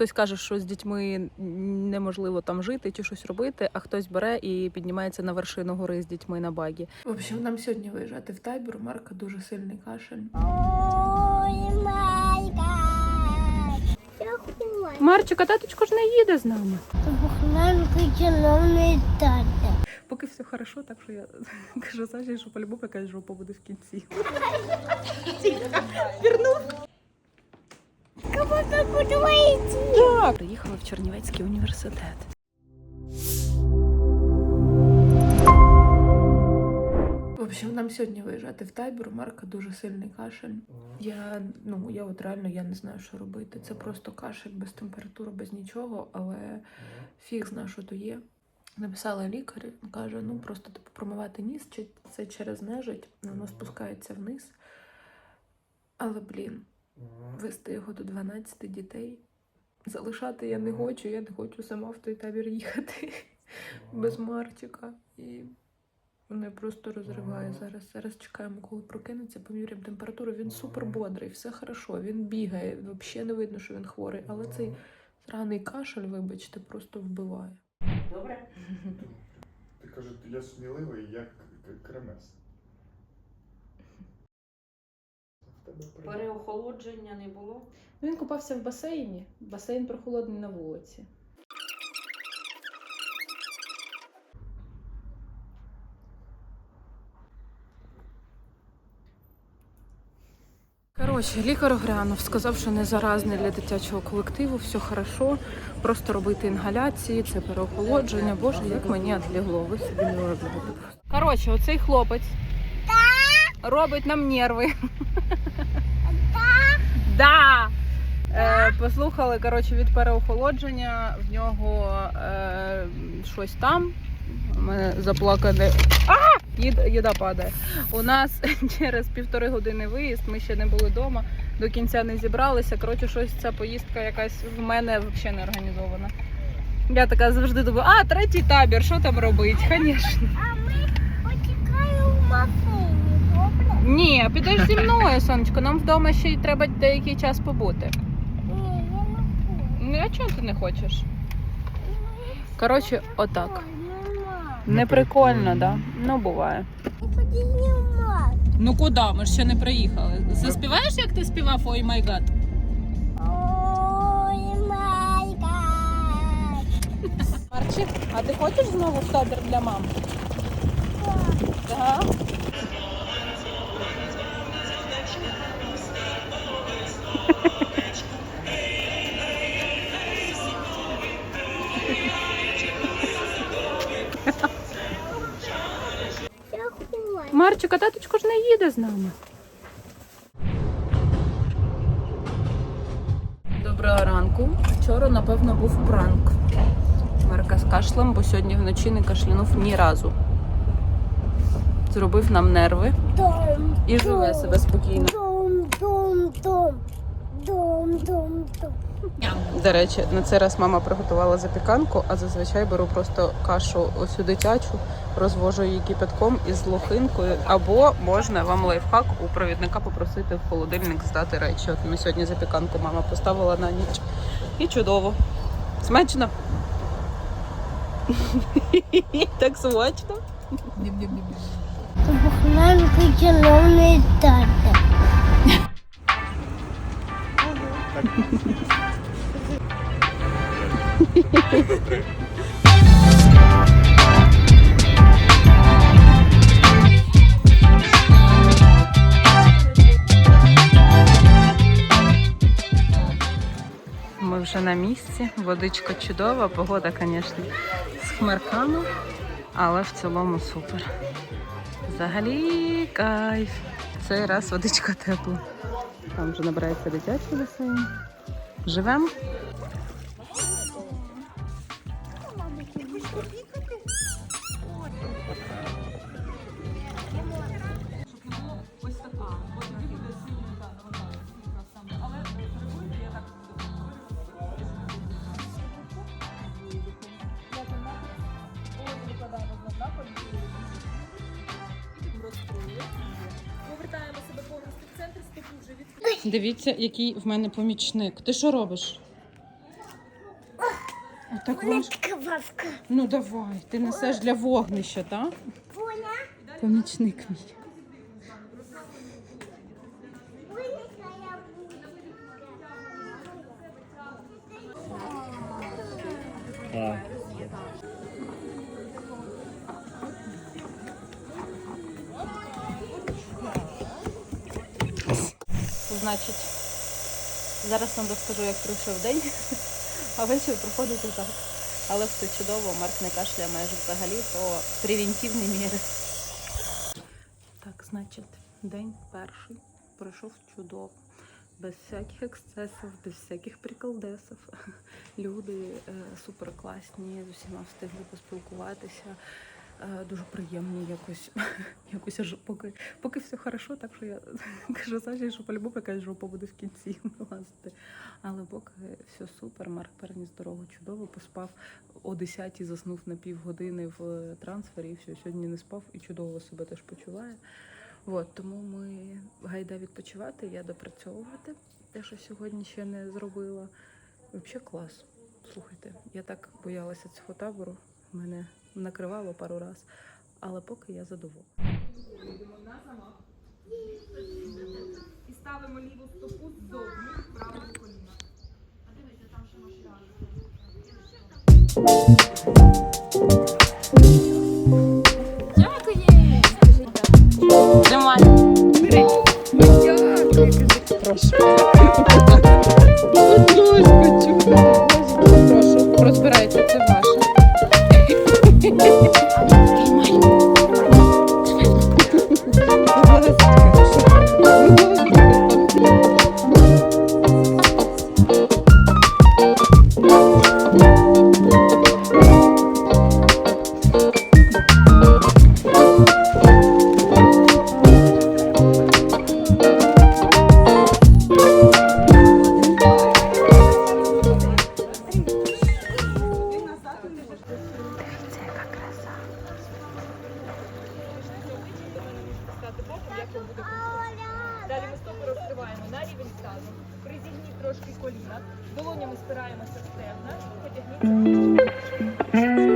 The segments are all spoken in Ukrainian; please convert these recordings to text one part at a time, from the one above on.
хтось каже, що з дітьми неможливо там жити чи щось робити, а хтось бере і піднімається на вершину гори з дітьми на багі. В общем, нам сьогодні виїжджати в табір. У Марка дуже сильний кашель. Ой, май гад. Я хуй. Марчик, а таточко ж не їде з нами. Поки все хорошо, так що я кажу Саші, що по-любому якась жопа буде в кінці. Кого так. Приїхала в Чернівецький університет. В общем, нам сьогодні виїжджати в табір. У Марка дуже сильний кашель. Я ну я от реально я не знаю, що робити. Це просто кашель без температури, без нічого, але фіг зна, що то є. Написала лікар, каже: ну просто типу промивати ніс, чи це через нежить, воно спускається вниз. Але блін, вести його до 12 дітей. Залишати я не хочу, я не хочу сама в той табір їхати без Марчика. І мене просто розриває зараз. Зараз чекаємо, коли прокинеться, поміряємо температуру. Він супер бодрий, все хорошо, він бігає, взагалі не видно, що він хворий, але цей сраний кашель, вибачте, просто вбиває. Добре? Ти кажеш, я сміливий, як кремес. Тебе при- Переохолодження не було. Він купався в басейні. Басейн прохолодний на вулиці. Коротше, лікар оглянув, сказав, що не заразне для дитячого колективу, все хорошо. Просто робити інгаляції, це переохолодження. Боже, як мені отлегло, ви собі не уявляєте. Коротше, оцей хлопець робить нам нерви. Да! Е, послухали коротше, від переохолодження, в нього е, щось там. У мене заплакане. А! Їда, їда падає. У нас через півтори години виїзд, ми ще не були вдома, до кінця не зібралися. Коротше, щось ця поїздка якась в мене взагалі не організована. Я така завжди думаю, а, третій табір, що там робить? Звісно. А ми почекаємо? Ні, підеш зі мною, сонечко. Нам вдома ще й треба деякий час побути. Ні, я не хочу. Ну, а чого ти не хочеш? Коротше, отак. Нема. Не прикольно, да? Ну, буває. Ну куди? Ми ж ще не приїхали. Заспіваєш, як ти співав Ой май гад? Ой, май. Марчик, а ти хочеш знову в табір для мам? Так. Я хуй. Марчик, а таточко ж не їде з нами. Доброго ранку. Вчора, напевно, був пранк. Марка з кашлем, бо сьогодні вночі не кашлянув ні разу. Зробив нам нерви і живе себе спокійно. До речі, на цей раз мама приготувала запіканку, а зазвичай беру просто кашу ось цю дитячу, розвожу її кипятком із лохинкою. Або можна вам лайфхак у провідника попросити в холодильник здати речі. От ми сьогодні запіканку мама поставила на ніч. І чудово. Смачно. Так смачно. Червоний тата. Ми вже на місці. Водичка чудова, погода, звісно, з хмарками, але в цілому супер. Взагалі кайф. Цей раз водичка тепла. Там вже набирається дитячий басейн. Живемо. Дивіться, який в мене помічник. Ти що робиш? Так важко. Кававка. Ну давай, ти несеш для вогнища, так? Поля. Помічник мій. Значить, зараз вам розкажу, як пройшов день, а вечір проходити так. Але все чудово, Марк не кашляє майже взагалі, то превентивні міри. Так, значить, день перший пройшов чудово. Без всяких ексцесів, без всяких приколдесів. Люди е, суперкласні, з усіма встигли поспілкуватися. Е, дуже приємні якось. якось аж поки, поки все хорошо, так що я кажу Саші, що по-любому якась жопа буде в кінці вилазити. Але поки все супер, Марк переніс дорогу чудово, поспав о 10 заснув на півгодини в е, трансфері, і все, сьогодні не спав і чудово себе теж почуває. От, тому ми гайда відпочивати, я допрацьовувати те, що сьогодні ще не зробила. Взагалі клас. Слухайте, я так боялася цього табору, мене накривало пару раз, але поки я задоволена. І ставимо ліву стопу ззовні правого коліна. А Тримай. Прошу. Прошу, розкриваємо на рівень тазу. Призігніть трошки коліна. Долонями спираємося в стегна. Потягніться.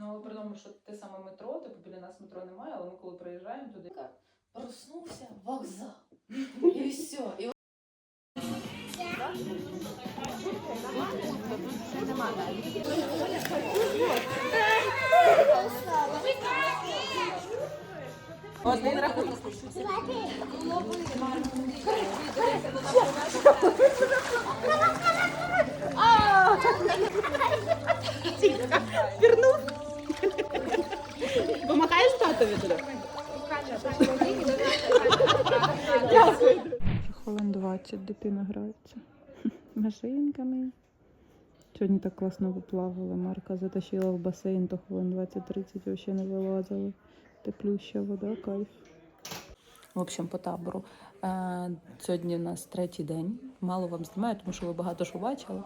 Ну, але при тому, що те саме метро, типу біля нас метро немає, але ми коли приїжджаємо туди. Проснувся вокзал. І все. І Один рахунок. Помахаєш татові туди? Хвилин 20 дитина грається. Машинками. Сьогодні так класно поплавали. Марка затащила в басейн, то хвилин 20-30 взагалі не вилазили. Теплюща вода, кайф. В общем, по табору. Сьогодні у нас третій день. Мало вам знімаю, тому що ви багато що бачили.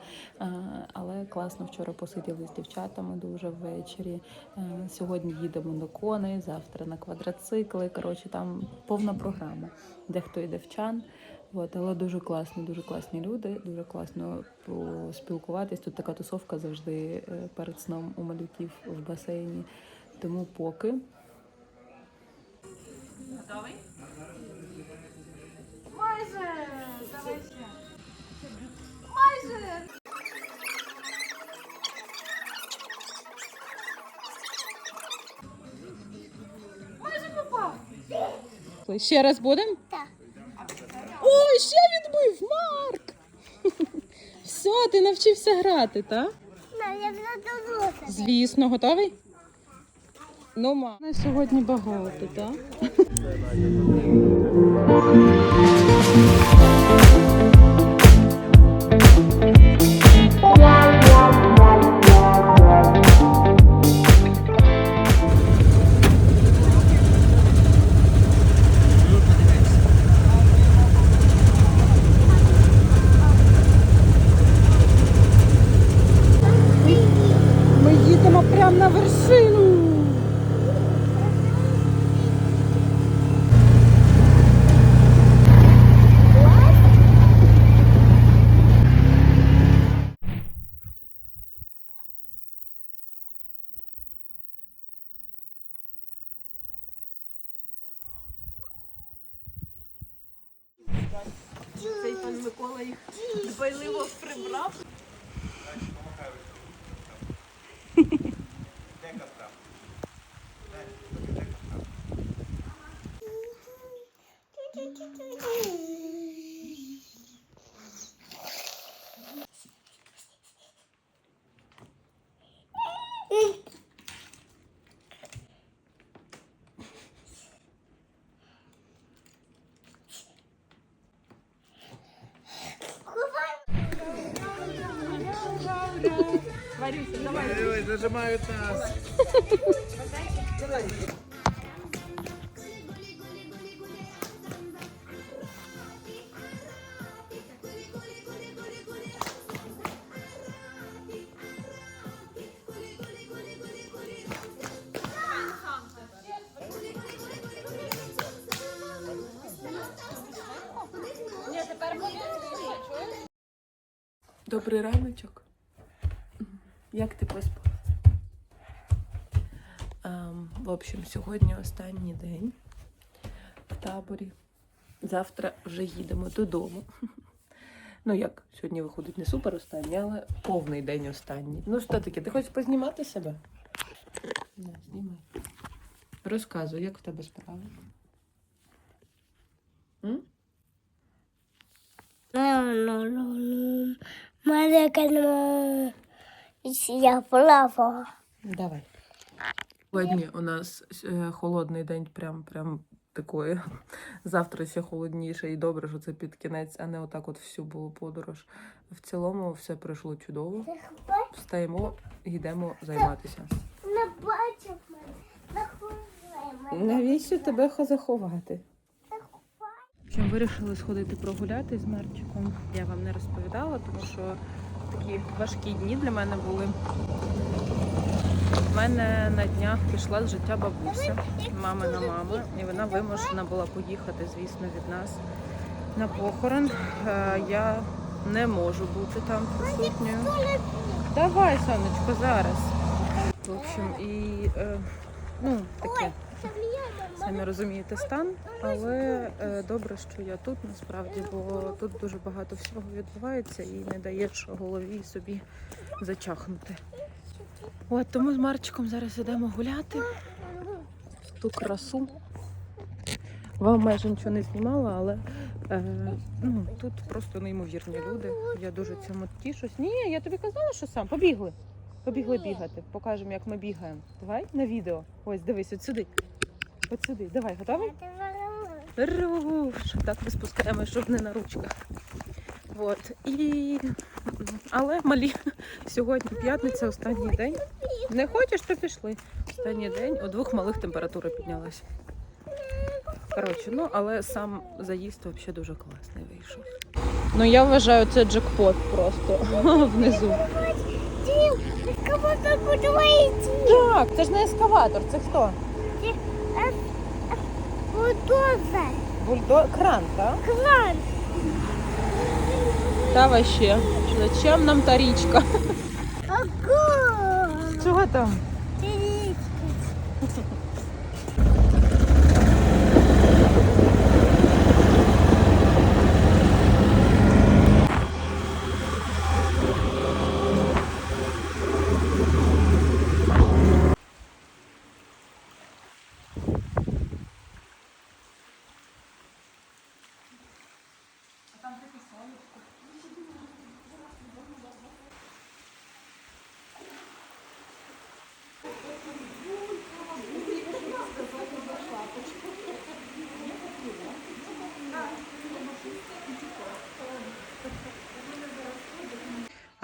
Але класно вчора посиділи з дівчатами дуже ввечері. Сьогодні їдемо на коней, завтра на квадроцикли. Коротше, там повна програма. Дехто йде в чан. От, але дуже класні, дуже класні люди, дуже класно поспілкуватись. Тут така тусовка завжди е, перед сном у малюків в басейні. Тому поки. Готовий? Ще раз будемо? Так. Ой, ще відбив Марк! Все, ти навчився грати, так? Я вже. Звісно, готовий? Ну, ма. На сьогодні багато, так? на вершину. Зажимають нас. Добрий раночок. Як ти поспав? Ем, в общем, сьогодні останній день в таборі. Завтра вже їдемо додому. Ну як, сьогодні виходить не супер останній, але повний день останній. Ну що таке, ти хочеш познімати себе? Не, знімай. Розказуй, як в тебе справи? М? Маленька, я плавала. Давай. Сьогодні у нас е, холодний день, прям прям такої. Завтра ще холодніше і добре, що це під кінець, а не отак от всю було подорож. В цілому все пройшло чудово. Встаємо і йдемо займатися. Не бачив мене. Навіщо тебе заховати? Чим вирішили сходити прогуляти з Марчиком. Я вам не розповідала, тому що такі важкі дні для мене були. У мене на днях пішла з життя бабуся, мамина мама, і вона вимушена була поїхати, звісно, від нас на похорон. Е, Я не можу бути там присутньою. Давай, сонечко, зараз. В общем, і е, ну, таке. Самі розумієте стан, але е, добре, що я тут насправді, бо тут дуже багато всього відбувається і не даєш голові собі зачахнути. От тому з Марчиком зараз йдемо гуляти в ту красу. Вам майже нічого не знімала, але е, ну, тут просто неймовірні люди. Я дуже цьому тішусь. Ні, я тобі казала, що сам. Побігли. Побігли бігати. Покажемо, як ми бігаємо. Давай на відео. Ось, дивись, от сюди. От сюди. Давай, готовий? Руш. Так ми спускаємо, щоб не на ручках. От. І... Але малі, сьогодні п'ятниця, останній день. Не хочеш, то пішли. Останній день у двох малих температура піднялася. Коротше, ну але сам заїзд взагалі дуже класний вийшов. Ну я вважаю, це джекпот просто внизу. Так подивається? Так, це ж не ескаватор, це хто? Бульдозер. Бульдо... Кран, так? Кран. Та вообще. Зачем нам та річка? Огонь. Чого там?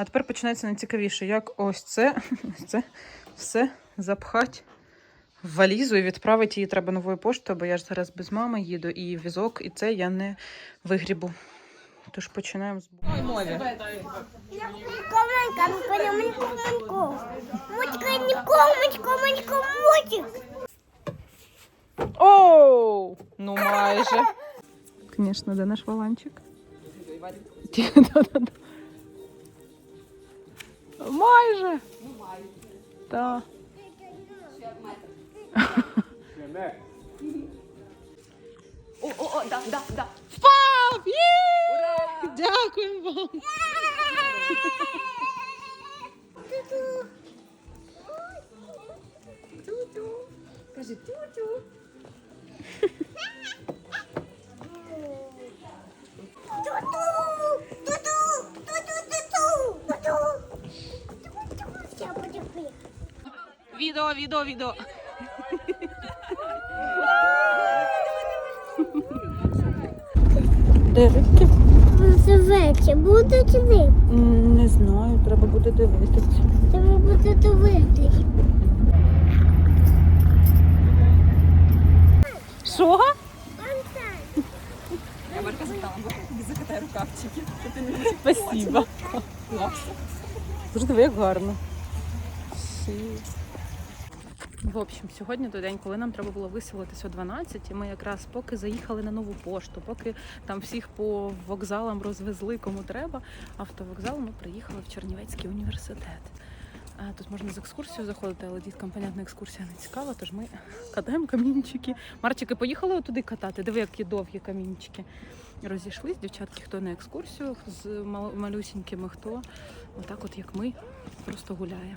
А тепер починається найцікавіше, як ось це, ось це все запхати в валізу і відправити її треба новою поштою, бо я ж зараз без мами їду і візок, і це я не вигрібу. Тож починаємо з мові. Ніко, мучко, манько. Оу! Ну майже. Звісно, де наш валанчик? Да-да-да. Майже. Так. О, о, о, да, да, да. Впав! Є! Дякуємо вам. Ту-ту! Кажи тю-тю. Відео, відео, відео. Де рибки? Називається, будуть ви. Не знаю, треба буде дивитися. Треба буде дивитись. Що? Спасибо. Завжди як гарно. В общем, сьогодні той день, коли нам треба було виселитися о 12, і ми якраз поки заїхали на нову пошту, поки там всіх по вокзалам розвезли кому треба, автовокзал, ми приїхали в Чернівецький університет. Тут можна з екскурсією заходити, але діткам, понятно, екскурсія не цікава, тож ми катаємо камінчики. Марчики, поїхали туди катати. Диви, які довгі камінчики. Розійшлись, дівчатки, хто на екскурсію з мал- малюсінькими, хто отак, от як ми, просто гуляє.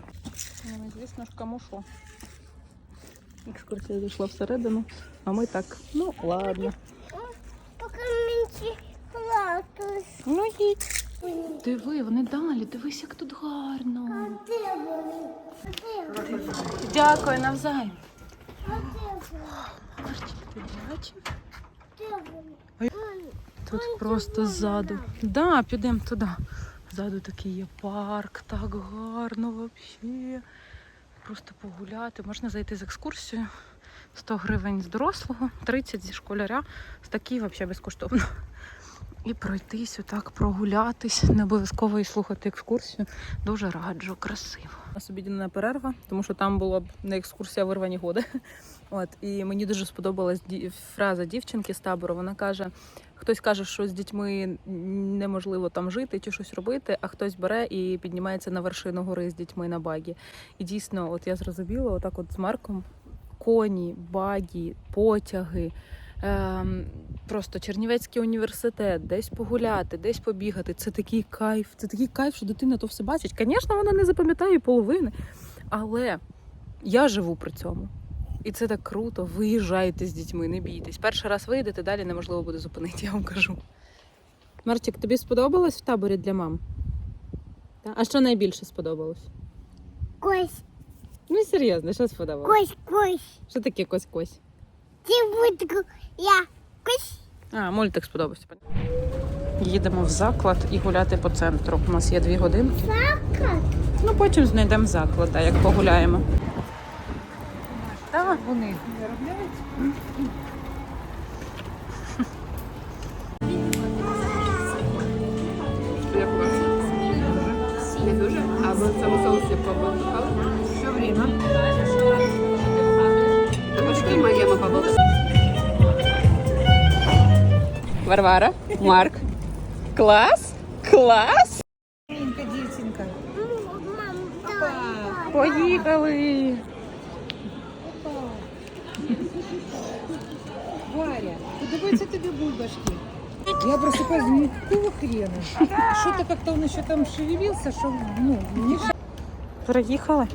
Ну, звісно ж, кому що. Екскурсія зайшла всередину, а ми так, ну ладно. Поки менші плакали. Ну їдь. Диви, вони далі, дивись, як тут гарно. Де вони? Де вони? Дякую, навзаєм. А де вони? Марчик, ти бачив? Де вони? Ой. Тут просто ззаду. Да, підемо туди. Ззаду такий є парк, так гарно взагалі. Просто погуляти. Можна зайти з екскурсією. 100 гривень з дорослого, 30 зі школяря. З такий взагалі безкоштовно. І пройтись, отак прогулятись, не обов'язково і слухати екскурсію. Дуже раджу, красиво. У нас обідна перерва, тому що там була б не екскурсія, а вирвані годи. От і мені дуже сподобалась фраза дівчинки з табору. Вона каже: хтось каже, що з дітьми неможливо там жити чи щось робити, а хтось бере і піднімається на вершину гори з дітьми на багі. І дійсно, от я зрозуміла, отак, от з Марком коні, багі, потяги. Ем, просто Чернівецький університет, десь погуляти, десь побігати. Це такий кайф. Це такий кайф, що дитина то все бачить. Звісно, вона не запам'ятає половини, але я живу при цьому. І це так круто. Виїжджайте з дітьми, не бійтесь. Перший раз вийдете, далі неможливо буде зупинити, я вам кажу. Мартік, тобі сподобалось в таборі для мам? А що найбільше сподобалось? Кось, Ну серйозно, що сподобалось? кось, кось. Що таке кось-кось? Ти будку, я. Кось. А, мультик сподобався. Їдемо в заклад і гуляти по центру. У нас є дві годинки. Заклад? Ну, потім знайдемо заклад, а як погуляємо. Так, вони. Не дуже, а в цьому соусі Варвара, Марк. Клас? Клас? Мам, давай. Поїхали! Варя, подивися тобі бульбашки. Я просыпаюсь, думаю, какого хрена? Что-то как-то он еще там шевелился, что, ну, не Переїхали.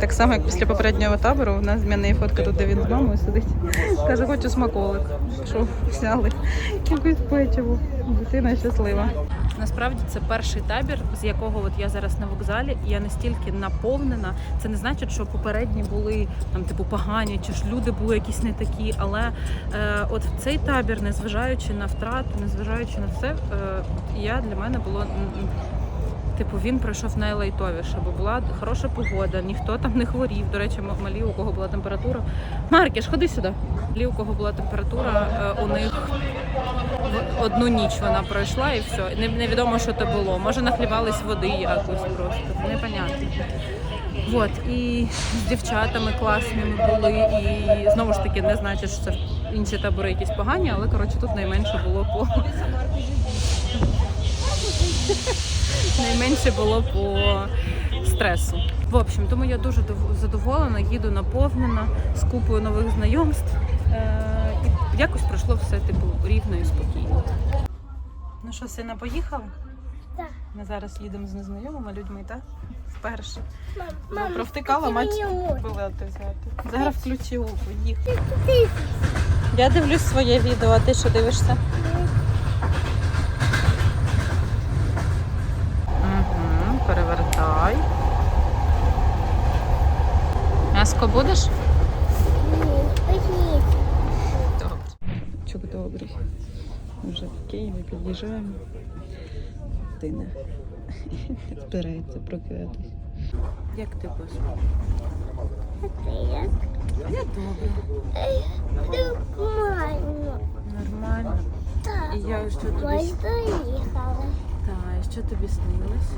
Так само, як після попереднього табору, у нас є фотка тут, де він з мамою сидить. Каже, хочу смаколик. Що взяли? Якусь печиво. Дитина щаслива. Насправді це перший табір, з якого от я зараз на вокзалі, і я настільки наповнена. Це не значить, що попередні були там, типу, погані, чи ж люди були якісь не такі. Але е, от в цей табір, незважаючи на втрату, незважаючи на все, е, я для мене було. Типу, він пройшов найлайтовіше, бо була хороша погода, ніхто там не хворів. До речі, малі, у кого була температура. Маркіш, ходи сюди. Малі, у кого була температура, е, у них одну ніч вона пройшла і все. Невідомо, що це було. Може, нахлівались води якось просто. Непонятно. От, і з дівчатами класними були, і знову ж таки не значить, що це інші табори якісь погані, але коротше тут найменше було по найменше було по стресу. В общем, тому я дуже задоволена, їду наповнена з купою нових знайомств. Е- і якось пройшло все типу рівно і спокійно. Ну що, сина, поїхали? Так. Ми зараз їдемо з незнайомими людьми, так? Вперше. Мам, мам, Провтикала ти мать билети взяти. Зараз включи око, їх. Я дивлюсь своє відео, а ти що дивишся? М'яско будеш? Ні, Добре. Чук добрий. Ми вже в Києві під'їжджаємо. Дина збирається прокидатись. Як ти як? Я добре. Нормально. Нормально. Так. І я що тобі Ми с- доїхали. Та, і що тобі снилось?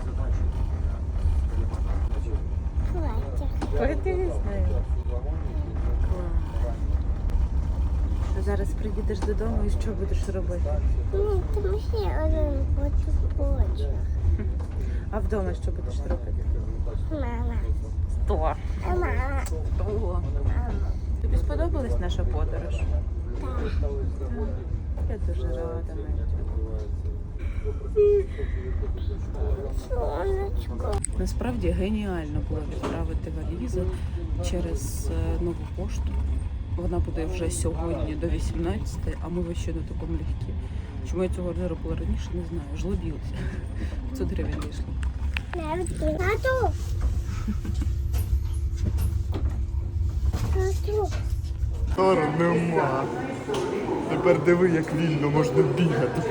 Плаття. Подивись А зараз приїдеш додому і що будеш робити? Ну, там ще один потім А вдома що будеш робити? Мама. Сто. Мама. О. Тобі сподобалась наша подорож? Так. Я дуже рада. Сонечко. Насправді геніально було відправити валізу через е, нову пошту. Вона буде вже сьогодні до 18, а ми ще на такому легкі. Чому я цього не робила раніше, не знаю. Жлобілася. 500 гривень вийшло. Тату. Нема. Тепер диви, як вільно можна бігати.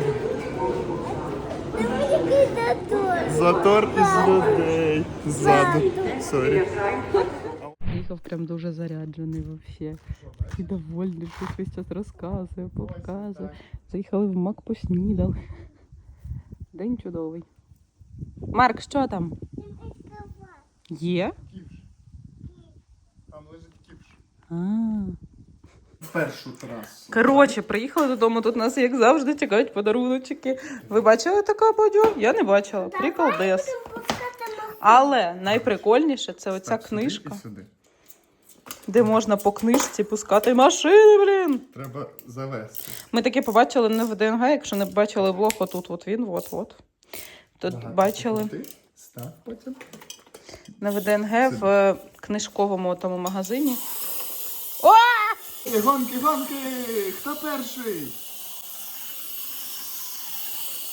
Затор із людей. Ззаду. Сорі. Їхав прям дуже заряджений вообще. І довольний, щось весь час розказує, показує. Заїхали в Мак поснідали. День чудовий. Марк, що там? Є? Там лежить кіпш. А. Першу трасу. Коротше, приїхали додому. Тут нас, як завжди, чекають подаруночки. Ви бачили таку бадю? Я не бачила. Приколдес. Але найприкольніше це оця Так, сюди книжка, і сюди. де можна по книжці пускати машини, блін. Треба завести. Ми таке побачили не в ДНГ, якщо не бачили влог, отут от він, от от. Тут Багато бачили крути. Став потім. на ВДНГ в е, книжковому тому магазині. Гонки, гонки! Хто перший?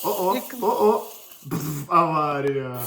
О-о, о-о! Аварія!